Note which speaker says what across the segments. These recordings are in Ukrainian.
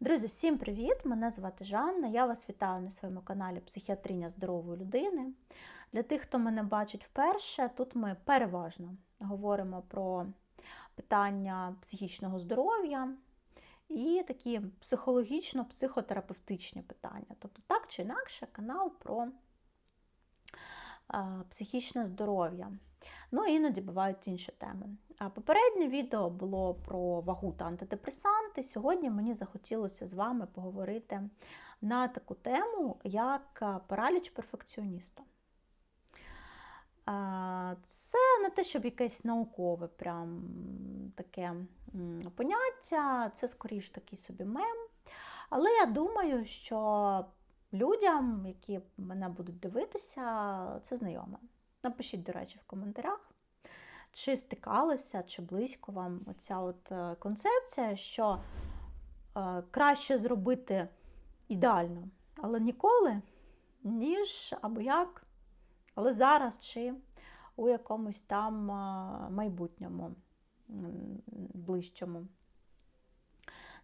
Speaker 1: Друзі, всім привіт! Мене звати Жанна. Я вас вітаю на своєму каналі Психіатріня здорової людини. Для тих, хто мене бачить вперше, тут ми переважно говоримо про питання психічного здоров'я і такі психологічно-психотерапевтичні питання. Тобто, так чи інакше, канал про психічне здоров'я. Ну, іноді бувають інші теми. Попереднє відео було про вагу та антидепресанти. Сьогодні мені захотілося з вами поговорити на таку тему, як параліч перфекціоніста. Це не те, щоб якесь наукове прям таке поняття, це скоріш такий собі мем. Але я думаю, що людям, які мене будуть дивитися, це знайоме. Напишіть, до речі, в коментарях, чи стикалися, чи близько вам оця от е, концепція, що е, краще зробити ідеально, але ніколи, ніж або як, але зараз чи у якомусь там е, майбутньому ближчому.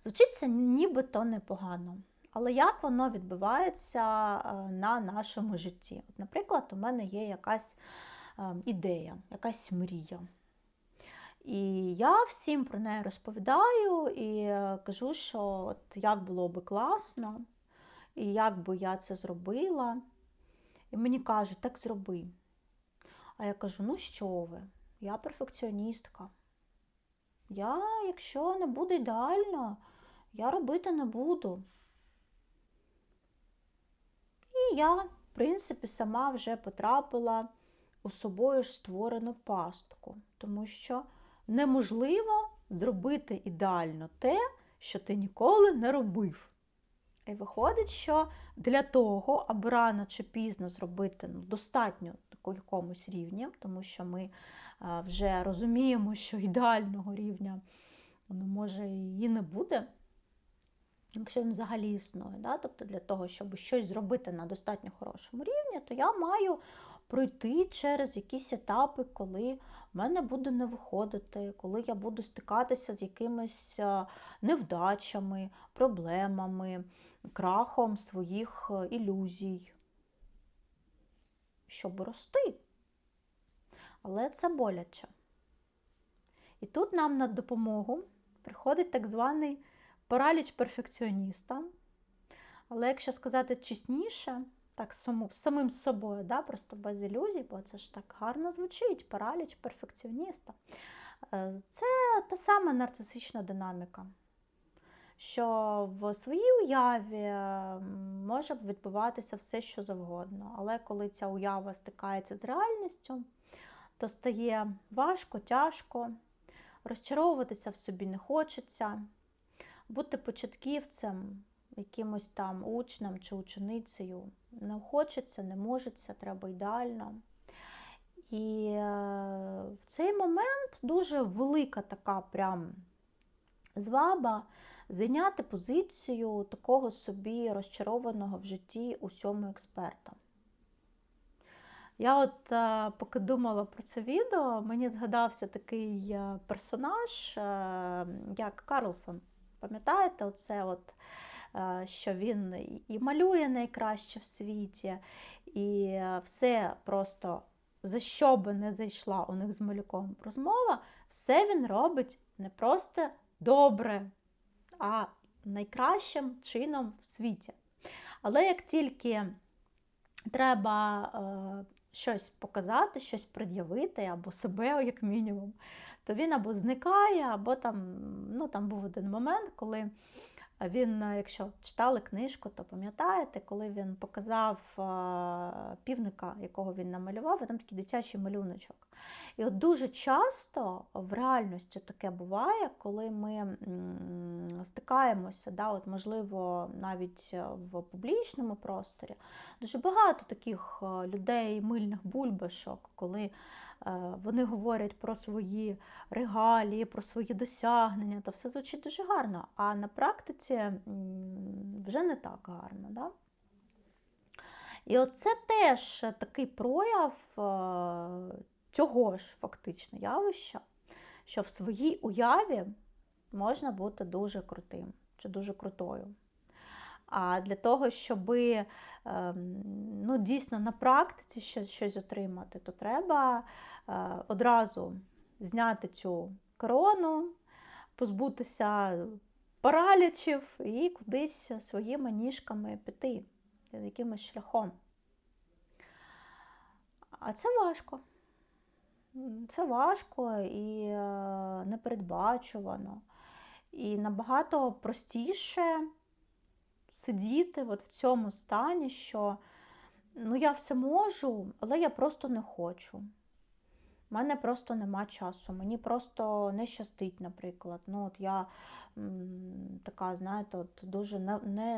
Speaker 1: Звучить це нібито непогано. Але як воно відбувається на нашому житті? От, Наприклад, у мене є якась ідея, якась мрія. І я всім про неї розповідаю і кажу, що от як було би класно, і як би я це зробила. І мені кажуть, так зроби. А я кажу: ну що ви? Я перфекціоністка. Я, якщо не буде ідеально, я робити не буду. Я, в принципі, сама вже потрапила у собою ж створену пастку, тому що неможливо зробити ідеально те, що ти ніколи не робив. І виходить, що для того, аби рано чи пізно зробити ну, достатньо якомусь рівні, тому що ми вже розуміємо, що ідеального рівня ну, може і не буде якщо він взагалі існує. Да? Тобто для того, щоб щось зробити на достатньо хорошому рівні, то я маю пройти через якісь етапи, коли в мене буде не виходити, коли я буду стикатися з якимись невдачами, проблемами, крахом своїх е, ілюзій, щоб рости. Але це боляче. І тут нам на допомогу приходить так званий параліч перфекціоніста. Але якщо сказати чесніше, так самим собою, да, просто без ілюзій, бо це ж так гарно звучить, параліч перфекціоніста. Е, це та сама нарцисична динаміка, що в своїй уяві може відбуватися все, що завгодно. Але коли ця уява стикається з реальністю, то стає важко, тяжко, розчаровуватися в собі не хочеться бути початківцем, якимось там учнем чи ученицею не хочеться, не можеться, треба ідеально. І е, в цей момент дуже велика така прям зваба зайняти позицію такого собі розчарованого в житті усьому експерта. Я от е, поки думала про це відео, мені згадався такий е, персонаж, як Карлсон. Пам'ятаєте, оце от, е, що він і малює найкраще в світі, і все просто, за що би не зайшла у них з малюком розмова, все він робить не просто добре, а найкращим чином в світі. Але як тільки треба е, щось показати, щось пред'явити, або себе, як мінімум, то він або зникає, або там, ну, там був один момент, коли він, якщо читали книжку, то пам'ятаєте, коли він показав півника, якого він намалював, і там такий дитячий малюночок. І от дуже часто в реальності таке буває, коли ми стикаємося, да, от, можливо, навіть в публічному просторі. Дуже багато таких людей, мильних бульбашок, коли вони говорять про свої регалії, про свої досягнення, то все звучить дуже гарно. А на практиці вже не так гарно. Да? І оце теж такий прояв цього ж фактично явища, що в своїй уяві можна бути дуже крутим. чи дуже крутою. А для того, щоб ну, дійсно на практиці щось отримати, то треба е, одразу зняти цю корону, позбутися паралічів і кудись своїми ніжками піти якимось шляхом. А це важко. Це важко і е, непередбачувано. І набагато простіше сидіти от в цьому стані, що ну, я все можу, але я просто не хочу. У мене просто нема часу, мені просто не щастить, наприклад. Ну, от Я така, знаєте, от дуже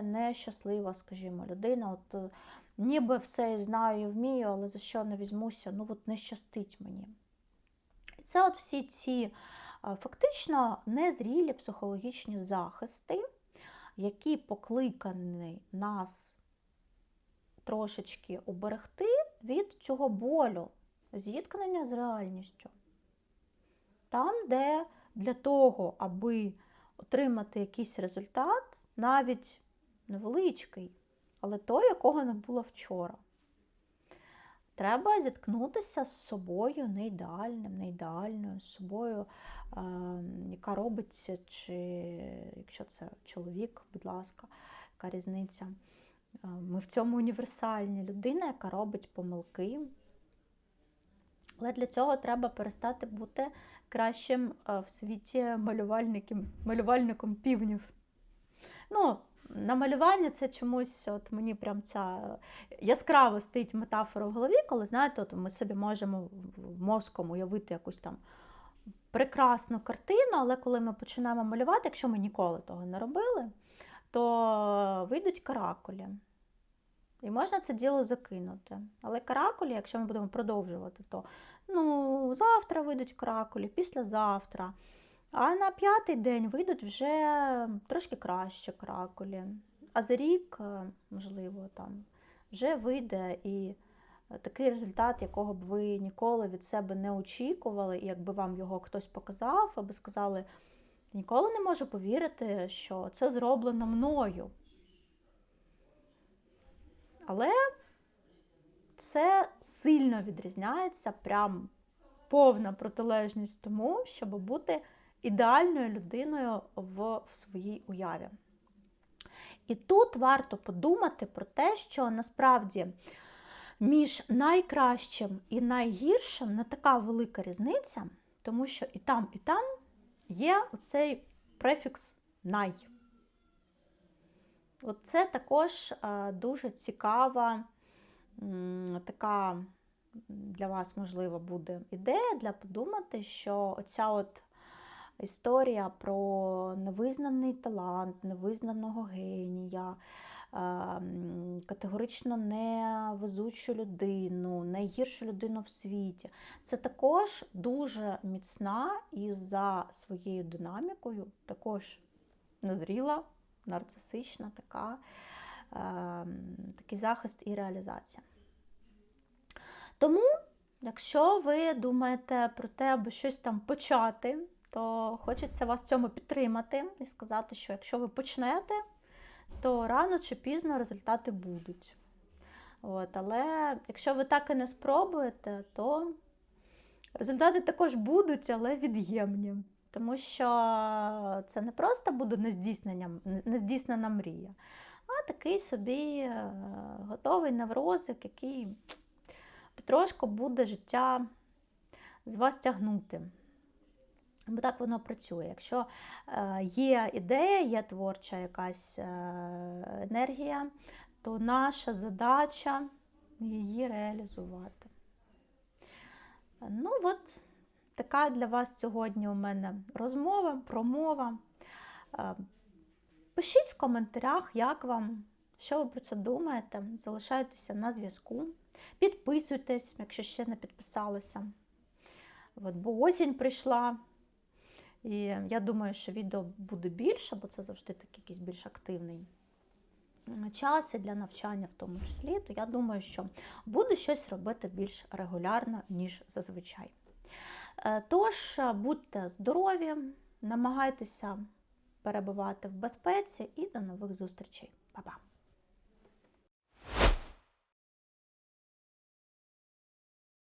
Speaker 1: нещаслива, не, не скажімо, людина. От е, Ніби все знаю вмію, але за що не візьмуся, ну от не щастить мені. І це от всі ці фактично незрілі психологічні захисти, які покликані нас трошечки уберегти від цього болю, зіткнення з реальністю. Там, де для того, аби отримати якийсь результат, навіть невеличкий, але той, якого не було вчора. Треба зіткнутися з собою не ідеальним, не ідеальною, з собою, е, яка робиться, чи якщо це чоловік, будь ласка, яка різниця. Е, ми в цьому універсальні людина, яка робить помилки. Але для цього треба перестати бути кращим е, в світі малювальником, малювальником півнів. Ну, на малювання це чомусь, от мені прям ця яскраво стоїть метафора в голові, коли знаєте, от ми собі можемо мозком уявити якусь там прекрасну картину, але коли ми починаємо малювати, якщо ми ніколи того не робили, то вийдуть каракулі. І можна це діло закинути. Але каракулі, якщо ми будемо продовжувати, то ну, завтра вийдуть каракулі, післязавтра. А на п'ятий день вийдуть вже трошки краще кракулі. А за рік, е, можливо, там вже вийде і такий результат, якого б ви ніколи від себе не очікували, і якби вам його хтось показав, аби сказали, ніколи не можу повірити, що це зроблено мною. Але це сильно відрізняється, прям повна протилежність тому, щоб бути ідеальною людиною в своїй уяві. І тут варто подумати про те, що насправді між найкращим і найгіршим не така велика різниця, тому що і там, і там є оцей префікс най. Це також е, дуже цікава така для вас, можливо, буде ідея для подумати, що оця от історія про невизнаний талант, невизнаного генія, ем, категорично невезучу людину, найгіршу людину в світі. Це також дуже міцна і за своєю динамікою, також незріла, нарцисична така, ем, такий захист і реалізація. Тому, якщо ви думаєте про те, аби щось там почати, то хочеться вас в цьому підтримати і сказати, що якщо ви почнете, то рано чи пізно результати будуть. От, Але якщо ви так і не спробуєте, то результати також будуть, але від'ємні. Тому що це не просто буде нездійснена мрія, а такий собі е, готовий неврозик, який потрошку буде життя з вас тягнути. Бо так воно працює. Якщо е, є ідея, є творча якась е, енергія, то наша задача її реалізувати. Ну, от така для вас сьогодні у мене розмова, промова. Е, пишіть в коментарях, як вам, що ви про це думаєте. Залишайтеся на зв'язку. Підписуйтесь, якщо ще не підписалися. От, Бо осінь прийшла. І я думаю, що відео буде більше, бо це завжди такий якийсь більш активний час і для навчання в тому числі, то я думаю, що буду щось робити більш регулярно, ніж зазвичай. Е, тож, будьте здорові, намагайтеся перебувати в безпеці і до нових зустрічей. Па-па!